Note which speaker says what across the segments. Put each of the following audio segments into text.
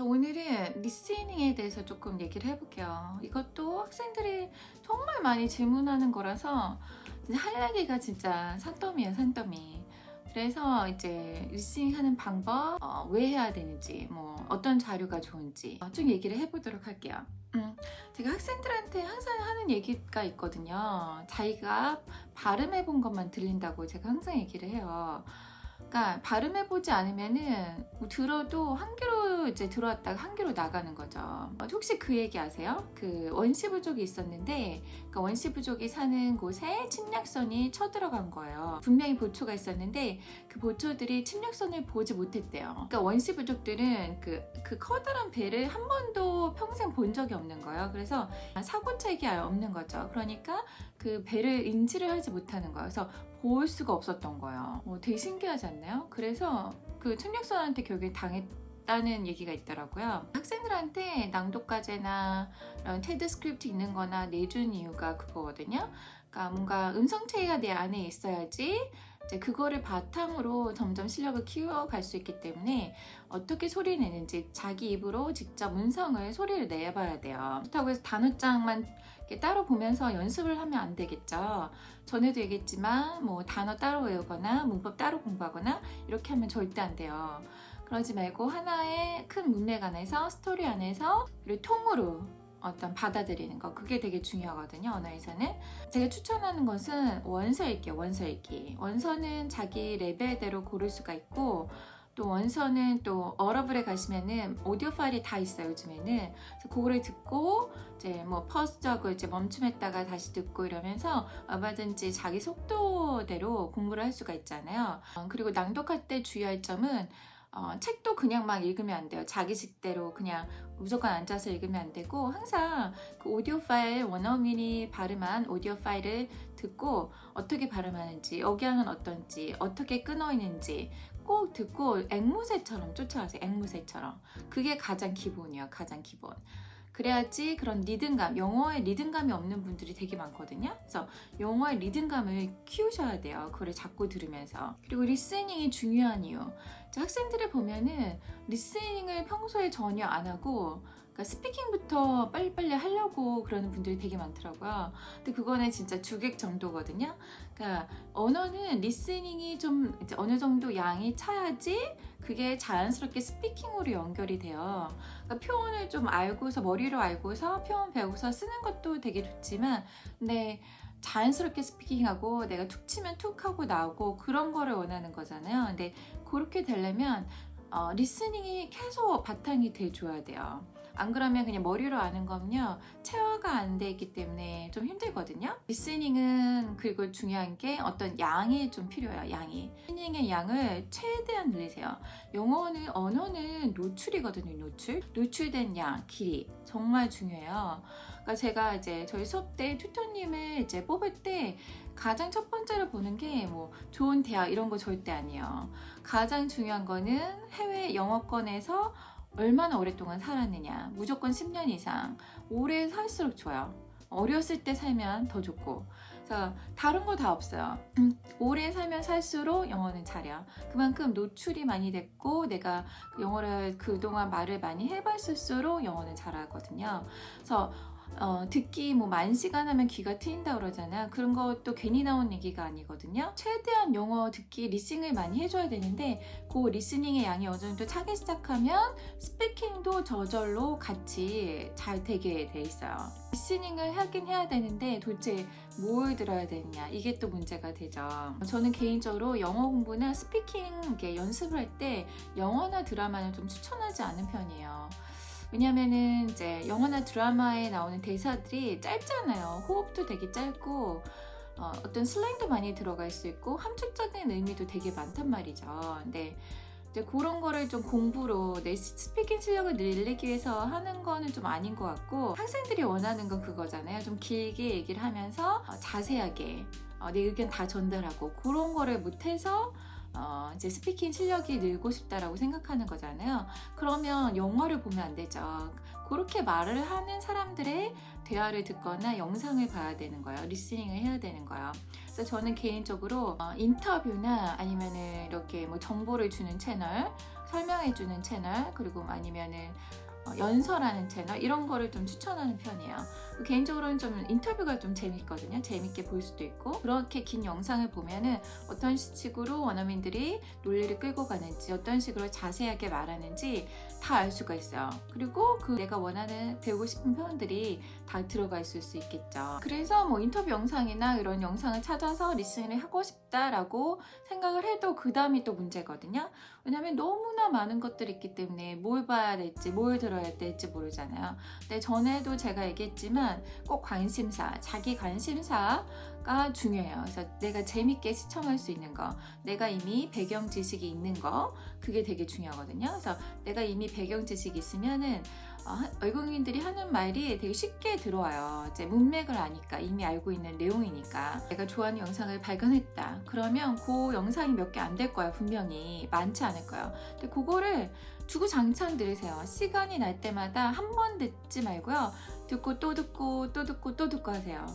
Speaker 1: 자, 오늘은 리스닝에 대해서 조금 얘기를 해볼게요. 이것도 학생들이 정말 많이 질문하는 거라서 할 얘기가 진짜 산더미예요, 산더미. 그래서 이제 리스닝 하는 방법, 어, 왜 해야 되는지, 뭐 어떤 자료가 좋은지 어, 좀 얘기를 해보도록 할게요. 음, 제가 학생들한테 항상 하는 얘기가 있거든요. 자기가 발음해 본 것만 들린다고 제가 항상 얘기를 해요. 그러니까 발음해 보지 않으면은 뭐 들어도 한 귀로 이제 들어왔다가 한 귀로 나가는 거죠. 어, 혹시 그 얘기 아세요? 그 원시 부족이 있었는데 그러니까 원시 부족이 사는 곳에 침략선이 쳐들어간 거예요. 분명히 보초가 있었는데 그 보초들이 침략선을 보지 못했대요. 그러니까 원시 부족들은 그, 그 커다란 배를 한 번도 평생 본 적이 없는 거예요. 그래서 사고책이 아예 없는 거죠. 그러니까 그 배를 인지를 하지 못하는 거예요. 그래서 볼 수가 없었던 거예요. 어, 되게 신기하지 않나요? 그래서 그 침략선한테 결국에 당했다는 얘기가 있더라고요. 학생들한테 낭독과제나 이런 테드 스크립트 있는 거나 내준 이유가 그거거든요. 그러니까 뭔가 음성 체계가 내 안에 있어야지 이제 그거를 바탕으로 점점 실력을 키워갈 수 있기 때문에 어떻게 소리 내는지 자기 입으로 직접 음성을 소리를 내봐야 돼요. 그렇다고 해서 단어장만 따로 보면서 연습을 하면 안 되겠죠. 전에도 얘기했지만 뭐 단어 따로 외우거나 문법 따로 공부하거나 이렇게 하면 절대 안 돼요. 그러지 말고 하나의 큰 문맥 안에서 스토리 안에서 그리고 통으로 어떤 받아들이는 거. 그게 되게 중요하거든요 언어에서는. 제가 추천하는 것은 원서 읽기 원서 읽기. 원서는 자기 레벨대로 고를 수가 있고 또 원서는 또 어러블에 가시면은 오디오 파일이 다 있어요 요즘에는. 그래서 그거를 듣고 이제 뭐 퍼스트하고 이제 멈춤했다가 다시 듣고 이러면서 얼마든지 자기 속도대로 공부를 할 수가 있잖아요. 어, 그리고 낭독할 때 주의할 점은 어, 책도 그냥 막 읽으면 안 돼요. 자기 식대로 그냥 무조건 앉아서 읽으면 안 되고 항상 그 오디오 파일 원어민이 발음한 오디오 파일을 듣고 어떻게 발음하는지 억양은 어떤지 어떻게 끊어 있는지 꼭 듣고 앵무새처럼 쫓아가세요. 앵무새처럼 그게 가장 기본이에요. 가장 기본. 그래야지 그런 리듬감, 영어에 리듬감이 없는 분들이 되게 많거든요. 그래서 영어의 리듬감을 키우셔야 돼요. 그거를 자꾸 들으면서. 그리고 리스닝이 중요한 이유. 학생들을 보면은 리스닝을 평소에 전혀 안 하고 그러니까 스피킹부터 빨리빨리 하려고 그러는 분들이 되게 많더라고요. 근데 그거는 진짜 주객 정도거든요. 그러니까 언어는 리스닝이 좀 어느 정도 양이 차야지 그게 자연스럽게 스피킹으로 연결이 돼요. 그러니까 표현을 좀 알고서 머리로 알고서 표현 배우고서 쓰는 것도 되게 좋지만 근데 자연스럽게 스피킹하고 내가 툭 치면 툭 하고 나오고 그런 거를 원하는 거잖아요. 근데 그렇게 되려면 어, 리스닝이 계속 바탕이 돼줘야 돼요. 안 그러면 그냥 머리로 아는 거는요, 체화가 안 돼 있기 때문에 좀 힘들거든요. 리스닝은 그리고 중요한 게 어떤 양이 좀 필요해요, 양이. 리스닝의 양을 최대한 늘리세요. 영어는, 언어는 노출이거든요, 노출. 노출된 양, 길이. 정말 중요해요. 그러니까 제가 이제 저희 수업 때 튜터님을 이제 뽑을 때 가장 첫 번째로 보는 게 뭐 좋은 대학 이런 거 절대 아니에요. 가장 중요한 거는 해외 영어권에서 얼마나 오랫동안 살았느냐. 무조건 10년 이상. 오래 살수록 좋아요. 어렸을 때 살면 더 좋고. 그래서 다른 거 다 없어요. 음, 오래 살면 살수록 영어는 잘해요. 그만큼 노출이 많이 됐고 내가 영어를 그동안 말을 많이 해봤을수록 영어는 잘하거든요. 그래서 어, 듣기 뭐 만 시간 하면 귀가 트인다 그러잖아요. 그런 것도 괜히 나온 얘기가 아니거든요. 최대한 영어 듣기 리싱을 많이 해줘야 되는데 그 리스닝의 양이 어느 정도 차기 시작하면 스피킹도 저절로 같이 잘 되게 돼 있어요. 리스닝을 하긴 해야 되는데 도대체 뭘 들어야 되느냐 이게 또 문제가 되죠. 저는 개인적으로 영어 공부나 스피킹 연습을 할 때 영화나 드라마는 좀 추천하지 않은 편이에요. 왜냐면은 이제 영화나 드라마에 나오는 대사들이 짧잖아요. 호흡도 되게 짧고 어, 어떤 슬랭도 많이 들어갈 수 있고 함축적인 의미도 되게 많단 말이죠. 근데 이제 그런 거를 좀 공부로 내 스피킹 실력을 늘리기 위해서 하는 거는 좀 아닌 것 같고 학생들이 원하는 건 그거잖아요. 좀 길게 얘기를 하면서 어, 자세하게 어, 내 의견 다 전달하고 그런 거를 못해서 어, 이제 스피킹 실력이 늘고 싶다라고 생각하는 거잖아요. 그러면 영화를 보면 안 되죠. 그렇게 말을 하는 사람들의 대화를 듣거나 영상을 봐야 되는 거예요. 리스닝을 해야 되는 거예요. 그래서 저는 개인적으로 어, 인터뷰나 아니면 이렇게 뭐 정보를 주는 채널 설명해주는 채널 그리고 아니면은 어, 연설하는 채널 이런 거를 좀 추천하는 편이에요. 개인적으로는 좀 인터뷰가 좀 재밌거든요. 재밌게 볼 수도 있고 그렇게 긴 영상을 보면은 어떤 식으로 원어민들이 논리를 끌고 가는지 어떤 식으로 자세하게 말하는지 다 알 수가 있어요. 그리고 그 내가 원하는 배우고 싶은 표현들이 다 들어가 있을 수 있겠죠. 그래서 뭐 인터뷰 영상이나 이런 영상을 찾아서 리스닝을 하고 싶다라고 생각을 해도 그 다음이 또 문제거든요. 왜냐면 너무나 많은 것들이 있기 때문에 뭘 봐야 될지 뭘 들어야 될지 모르잖아요. 근데 전에도 제가 얘기했지만 꼭 관심사, 자기 관심사가 중요해요. 그래서 내가 재밌게 시청할 수 있는 거, 내가 이미 배경 지식이 있는 거, 그게 되게 중요하거든요. 그래서 내가 이미 배경 지식이 있으면은 외국인들이 하는 말이 되게 쉽게 들어와요. 이제 문맥을 아니까 이미 알고 있는 내용이니까 내가 좋아하는 영상을 발견했다. 그러면 그 영상이 몇 개 안 될 거야 분명히 많지 않을 거예요. 근데 그거를 주구장창 들으세요. 시간이 날 때마다 한 번 듣지 말고요. 듣고 또 듣고 또 듣고 또 듣고 하세요.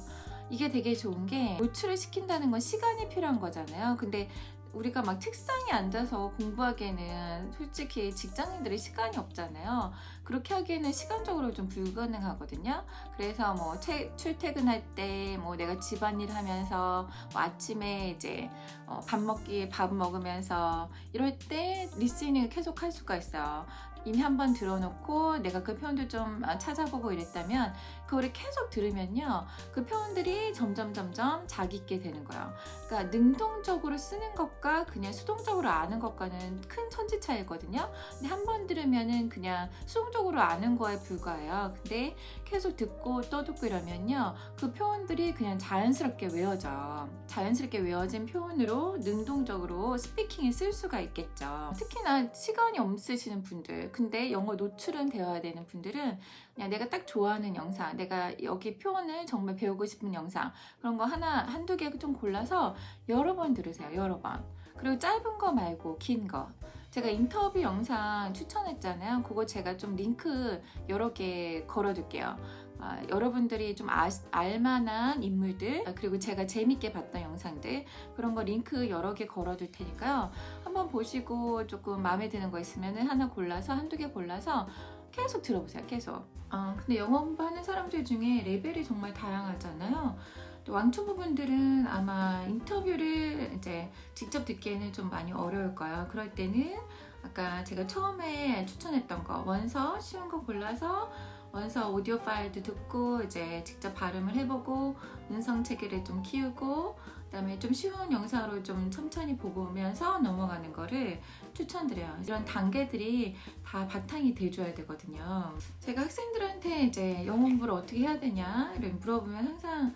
Speaker 1: 이게 되게 좋은 게 노출을 시킨다는 건 시간이 필요한 거잖아요. 근데 우리가 막 책상에 앉아서 공부하기에는 솔직히 직장인들이 시간이 없잖아요. 그렇게 하기에는 시간적으로 좀 불가능하거든요. 그래서 뭐 채- 출퇴근할 때 뭐 내가 집안일 하면서 뭐 아침에 이제 어, 밥 먹기 밥 먹으면서 이럴 때 리스닝을 계속 할 수가 있어요. 이미 한 번 들어놓고 내가 그 표현도 좀 아, 찾아보고 이랬다면 그거를 계속 들으면요 그 표현들이 점점 점점 자기 있게 되는 거예요. 그러니까 능동적으로 쓰는 것과 그냥 수동적으로 아는 것과는 큰 천지 차이거든요. 근데 한 번 들으면은 그냥 수동적으로 아는 거에 불과해요. 근데 계속 듣고 또 듣고 이러면요 그 표현들이 그냥 자연스럽게 외워져. 자연스럽게 외워진 표현으로 능동적으로 스피킹에 쓸 수가 있겠죠. 특히나 시간이 없으시는 분들, 근데 영어 노출은 되어야 되는 분들은 그냥 내가 딱 좋아하는 영상, 내가 여기 표현을 정말 배우고 싶은 영상, 그런 거 하나, 한두 개 좀 골라서 여러 번 들으세요. 여러 번. 그리고 짧은 거 말고 긴 거. 제가 인터뷰 영상 추천했잖아요. 그거 제가 좀 링크 여러 개 걸어둘게요. 아, 여러분들이 좀 아, 알만한 인물들, 아, 그리고 제가 재밌게 봤던 영상들, 그런 거 링크 여러 개 걸어둘 테니까요. 한번 보시고 조금 마음에 드는 거 있으면 하나 골라서, 한두 개 골라서 계속 들어보세요. 계속. 아, 근데 영어 공부하는 사람들 중에 레벨이 정말 다양하잖아요. 또 왕초보분들은 아마 인터뷰를 이제 직접 듣기에는 좀 많이 어려울 거예요. 그럴 때는 아까 제가 처음에 추천했던 거 원서 쉬운 거 골라서 원서 오디오 파일도 듣고 이제 직접 발음을 해보고 음성 체계를 좀 키우고 그다음에 좀 쉬운 영상으로 좀 천천히 보고 오면서 넘어가는 거를 추천드려요. 이런 단계들이 다 바탕이 돼줘야 되거든요. 제가 학생들한테 이제 영어 공부를 어떻게 해야 되냐 이런 물어보면 항상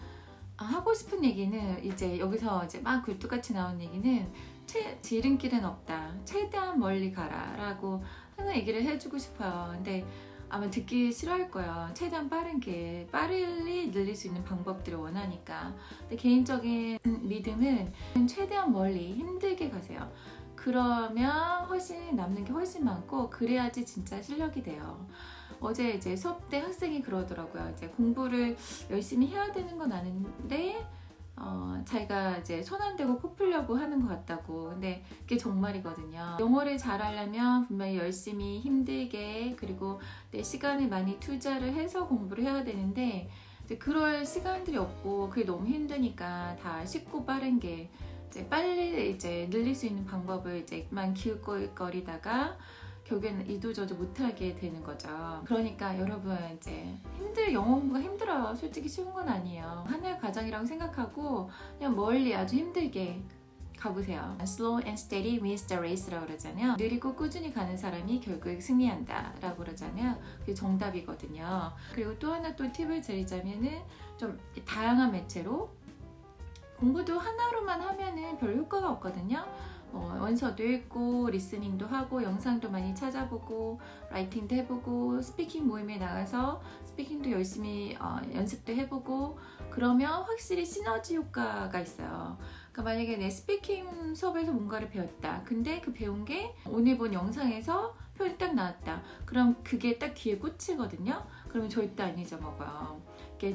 Speaker 1: 아, 하고 싶은 얘기는 이제 여기서 이제 막 굴뚝같이 나온 얘기는 최, 지름길은 없다. 최대한 멀리 가라 라고 항상 얘기를 해주고 싶어요. 근데 아마 듣기 싫어할 거예요. 최대한 빠른 길, 빠르게 늘릴 수 있는 방법들을 원하니까. 근데 개인적인 믿음은 최대한 멀리 힘들게 가세요. 그러면 훨씬 남는 게 훨씬 많고 그래야지 진짜 실력이 돼요. 어제 이제 수업 때 학생이 그러더라고요. 이제 공부를 열심히 해야 되는 건 아는데 어, 자기가 이제 손 안 대고 코 풀려고 하는 것 같다고. 근데 그게 정말이거든요. 영어를 잘하려면 분명히 열심히 힘들게 그리고 내 시간을 많이 투자를 해서 공부를 해야 되는데 그럴 시간들이 없고 그게 너무 힘드니까 다 쉽고 빠른 게 이제 빨리 이제 늘릴 수 있는 방법을 이제만 기웃거리다가 결국에는 이도저도 못하게 되는 거죠. 그러니까 여러분 이제 힘들 영어 공부가 힘들어요. 솔직히 쉬운 건 아니에요. 하나의 과정이라고 생각하고 그냥 멀리 아주 힘들게 가보세요. Slow and steady wins the race라고 그러잖아요. 느리고 꾸준히 가는 사람이 결국 승리한다라고 그러잖아요. 그게 정답이거든요. 그리고 또 하나 또 팁을 드리자면은 좀 다양한 매체로 공부도 하나로만 하면은 별 효과가 없거든요. 어, 원서도 읽고 리스닝도 하고 영상도 많이 찾아보고 라이팅도 해보고 스피킹 모임에 나가서 스피킹도 열심히 어, 연습도 해보고 그러면 확실히 시너지 효과가 있어요. 그러니까 만약에 내 스피킹 수업에서 뭔가를 배웠다. 근데 그 배운 게 오늘 본 영상에서 표현이 딱 나왔다. 그럼 그게 딱 귀에 꽂히거든요. 그러면 절대 안 잊어먹어요.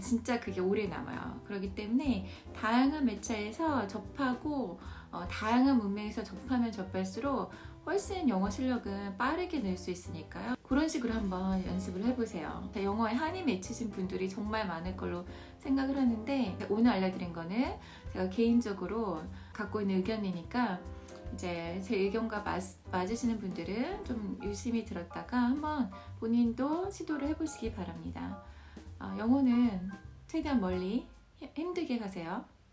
Speaker 1: 진짜 그게 오래 남아요. 그렇기 때문에 다양한 매체에서 접하고 어, 다양한 문맥에서 접하면 접할수록 훨씬 영어 실력은 빠르게 늘 수 있으니까요. 그런 식으로 한번 연습을 해보세요. 자, 영어에 한이 맺히신 분들이 정말 많을 걸로 생각을 하는데 오늘 알려드린 거는 제가 개인적으로 갖고 있는 의견이니까 이제 제 의견과 맞, 맞으시는 분들은 좀 유심히 들었다가 한번 본인도 시도를 해보시기 바랍니다. 아, 영어는 최대한 멀리 힘- 힘들게 가세요.